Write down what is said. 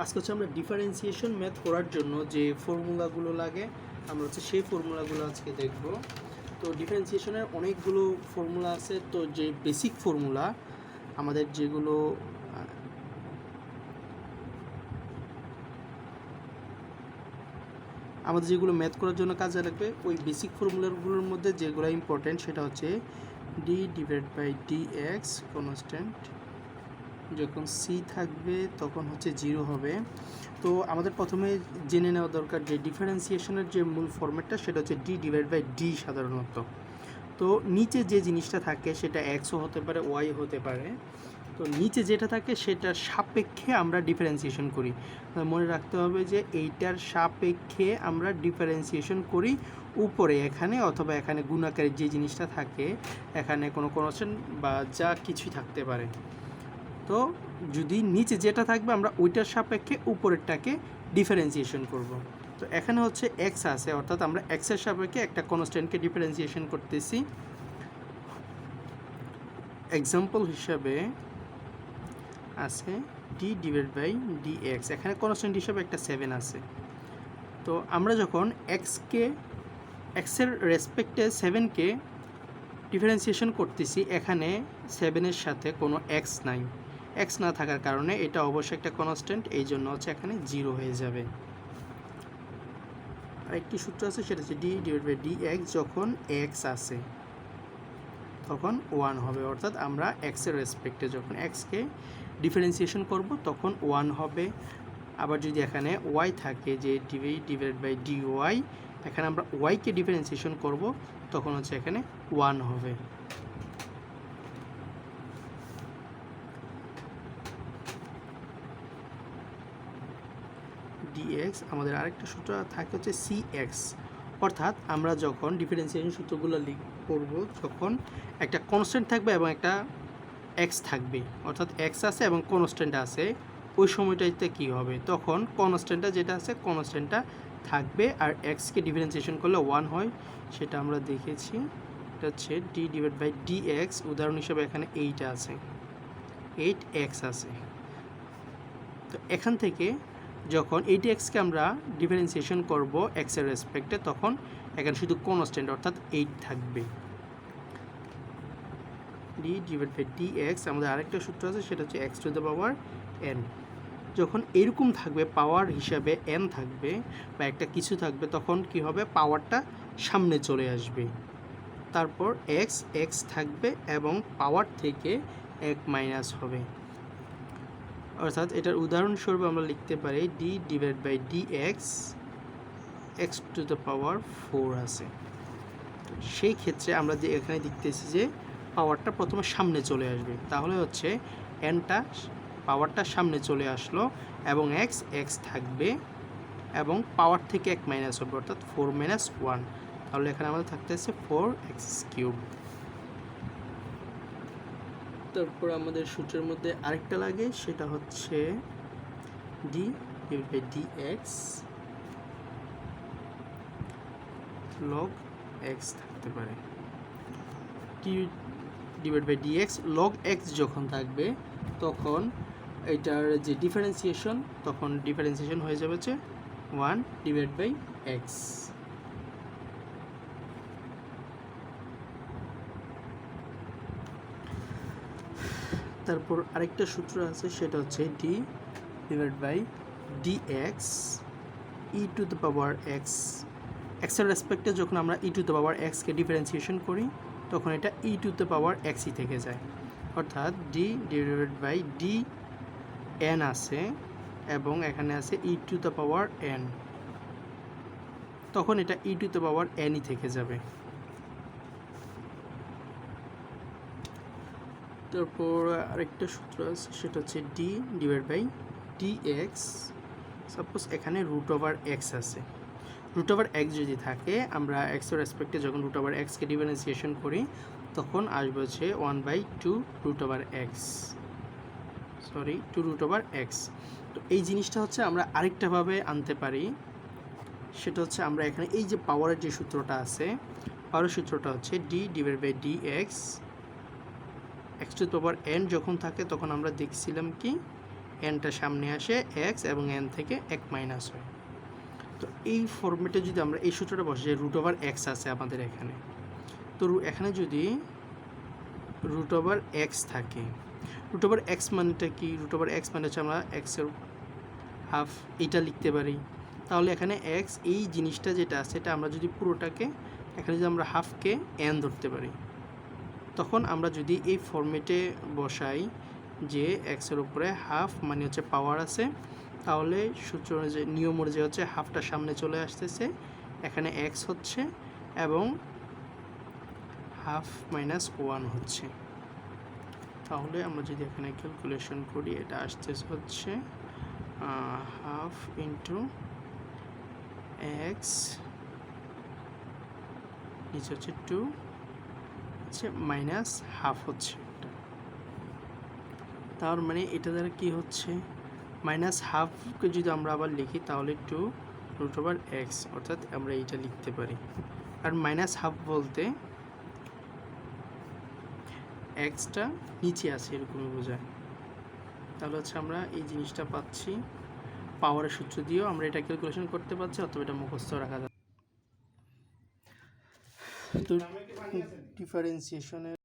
আজকে হচ্ছে আমরা ডিফারেন্সিয়েশন ম্যাথ করার জন্য যে ফর্মুলাগুলো লাগে, আমরা হচ্ছে সেই ফর্মুলাগুলো আজকে দেখব। তো ডিফারেন্সিয়েশনের অনেকগুলো ফর্মুলা আছে। তো যে বেসিক ফর্মুলা আমাদের যেগুলো আমাদের যেগুলো ম্যাথ করার জন্য কাজে লাগবে, ওই বেসিক ফর্মুলাগুলোর মধ্যে যেগুলো ইম্পর্টেন্ট সেটা হচ্ছে d divide by d x constant যখন সি থাকবে, তখন হচ্ছে জিরো হবে। তো আমাদের প্রথমে জেনে নেওয়া দরকার যে ডিফারেন্সিয়েশনের যে মূল ফর্ম্যাটটা সেটা হচ্ছে ডি ডিভাইড বাই ডি সাধারণত। তো নিচে যে জিনিসটা থাকে, সেটা এক্সও হতে পারে ওয়াই হতে পারে। তো নিচে যেটা থাকে, সেটার সাপেক্ষে আমরা ডিফারেন্সিয়েশন করি। মনে রাখতে হবে যে এইটার সাপেক্ষে আমরা ডিফারেন্সিয়েশন করি উপরে এখানে অথবা এখানে গুণাকারের যে জিনিসটা থাকে, এখানে কোনো কনস্ট্যান্ট বা যা কিছুই থাকতে পারে। তো যদি নিচে যেটা থাকবে, আমরা ওইটার সাপেক্ষে উপরেরটাকে ডিফারেন্সিয়েশন করব। তো এখানে হচ্ছে এক্স আছে, অর্থাৎ আমরা এক্সের সাপেক্ষে একটা কনস্ট্যান্টকে ডিফারেন্সিয়েশন করতেছি। এক্সাম্পল হিসাবে আছে d divide by d x এখানে কনস্ট্যান্ট হিসাবে একটা সেভেন আছে। তো আমরা যখন এক্সকে এক্সের রেসপেক্টে সেভেনকে ডিফারেন্সিয়েশন করতেছি, এখানে সেভেনের সাথে কোনো এক্স নাই। এক্স না থাকার কারণে এটা অবশ্যই একটা কনস্ট্যান্ট এই জন্য হচ্ছে এখানে জিরো হয়ে যাবে। আর একটি সূত্র আছে, সেটা হচ্ছে d divide by d x যখন এক্স আছে তখন ওয়ান হবে। অর্থাৎ আমরা এক্সের রেসপেক্টে যখন এক্সকে ডিফারেন্সিয়েশন করব, তখন ওয়ান হবে। আবার যদি এখানে ওয়াই থাকে, যে d v divide by d y এখানে আমরা ওয়াইকে ডিফারেন্সিয়েশন করব, তখন হচ্ছে এখানে ওয়ান হবে। ডিএক্স আমাদের আরেকটা সূত্র থাকে হচ্ছে সি এক্স অর্থাৎ আমরা যখন ডিফারেন্সিয়েশন সূত্রগুলো লিখ, করব যখন একটা কনস্ট্যান্ট থাকবে এবং একটা এক্স থাকবে। অর্থাৎ এক্স আছে এবং কনস্ট্যান্ট আছে, ওই সময়টাতে কি হবে? তখন কনস্ট্যান্টটা যেটা আছে কনস্ট্যান্টটা থাকবে আর এক্সকে ডিফারেন্সিয়েশন করলে ওয়ান হয়, সেটা আমরা দেখেছি। এটা হচ্ছে d divide by d x উদাহরণ হিসেবে এখানে এইট আছে। এইট এক্স আছে। তো এখান থেকে যখন এইট এক্সকে আমরা ডিফারেন্সিয়েশন করব এক্সের রেসপেক্টে তখন এখানে শুধু কনস্ট্যান্ট অর্থাৎ এইট থাকবে। D divide by d x আমাদের আরেকটা সূত্র আছে, সেটা হচ্ছে x to the power n যখন এরকম থাকবে পাওয়ার হিসাবে এন থাকবে বা একটা কিছু থাকবে, তখন কি হবে? পাওয়ারটা সামনে চলে আসবে। তারপর এক্স এক্স থাকবে এবং পাওয়ার থেকে এক মাইনাস হবে। অর্থাৎ এটার উদাহরণস্বরূপ আমরা লিখতে পারি d divide by d x x to the power four আছে। সেই ক্ষেত্রে আমরা যে এখানে দেখতেছি যে পাওয়ারটা প্রথমে সামনে চলে আসবে। তাহলে হচ্ছে এনটা পাওয়ারটা সামনে চলে আসলো এবং এক্স এক্স থাকবে এবং পাওয়ার থেকে এক মাইনাস হবে, অর্থাৎ ফোর মাইনাস ওয়ান তাহলে এখানে আমাদের থাকতেছে ফোর এক্স কিউব তারপর আমাদের সূত্রের মধ্যে আরেকটা লাগে, সেটা হচ্ছে d divide by d x log x থাকতে পারে। Divide by d x log x যখন থাকবে, তখন এটার যে ডিফারেন্সিয়েশন তখন ডিফারেন্সিয়েশন হয়ে যাবে হচ্ছে ওয়ান ডিভাইড বাই এক্স তারপর আরেকটা সূত্র আছে, সেটা হচ্ছে d divide by d x e to the power x এক্সের রেসপেক্টে যখন আমরা ই টু দ্য পাওয়ার এক্সকে ডিফারেন্সিয়েশন করি, তখন এটা ই টু দ্য পাওয়ার এক্সই থেকে যায়। অর্থাৎ d divide by d n আছে এবং এখানে আছে e to the power n তখন এটা ই টু দ্য পাওয়ার এনই থেকে যাবে। তারপর আরেকটা সূত্র আছে, সেটা হচ্ছে d divide by d x suppose এখানে রুট ওভার এক্স আছে। রুট ওভার এক্স যদি থাকে, আমরা এক্সের রেসপেক্টে যখন রুট ওভার এক্সকে ডিফারেন্সিয়েশন করি, তখন আসবে হচ্ছে one by two root over x sorry two root over x তো এই জিনিসটা হচ্ছে আমরা আরেকটাভাবে আনতে পারি। সেটা হচ্ছে আমরা এখানে এই যে পাওয়ারের যে সূত্রটা আছে পাওয়ারের সূত্রটা হচ্ছে d divide by d x x to power n যখন থাকে, তখন আমরা দেখছিলাম কি? এনটা সামনে আসে, এক্স এবং এন থেকে এক মাইনাস হয়। তো এই ফর্মেটে যদি আমরা, এই সূত্রটা বসে যে রুট ওভার এক্স আছে আমাদের এখানে। তো এখানে যদি রুট ওভার এক্স থাকে, রুট ওভার এক্স মানেটা কি? রুট ওভার এক্স মানে হচ্ছে আমরা এক্সের হাফ এইটা লিখতে পারি। তাহলে এখানে এক্স এই জিনিসটা যেটা আছে, এটা আমরা যদি পুরোটাকে, এখানে যদি আমরা হাফকে এন ধরতে পারি তখন আমরা যদি এই ফর্মেটে বসাই যে এক্সের উপরে হাফ মানে হচ্ছে পাওয়ার আছে, তাহলে সূত্র অনুযায়ী, নিয়ম অনুযায়ী হচ্ছে হাফটা সামনে চলে আসতেছে, এখানে এক্স হচ্ছে এবং হাফ মাইনাস ওয়ান হচ্ছে। তাহলে আমরা যদি এখানে ক্যালকুলেশন করি, এটা আসতেছে হচ্ছে হাফ ইন্টু এক্স নিচে হচ্ছে টু হচ্ছে মাইনাস হাফ হচ্ছে তার মানে এটা দ্বারা কি হচ্ছে? মাইনাস হাফকে যদি আমরা আবার লিখি, তাহলে টু রুট ওভার এক্স অর্থাৎ আমরা এইটা লিখতে পারি। আর মাইনাস হাফ বলতে এক্সটা নিচে আছে এরকমই বোঝায়। তাহলে হচ্ছে আমরা এই জিনিসটা পাচ্ছি। পাওয়ারের সূত্র দিয়েও আমরা এটা ক্যালকুলেশন করতে পারছি, অথবা এটা মুখস্থ রাখা তো ডিফারেন্সিয়েশনের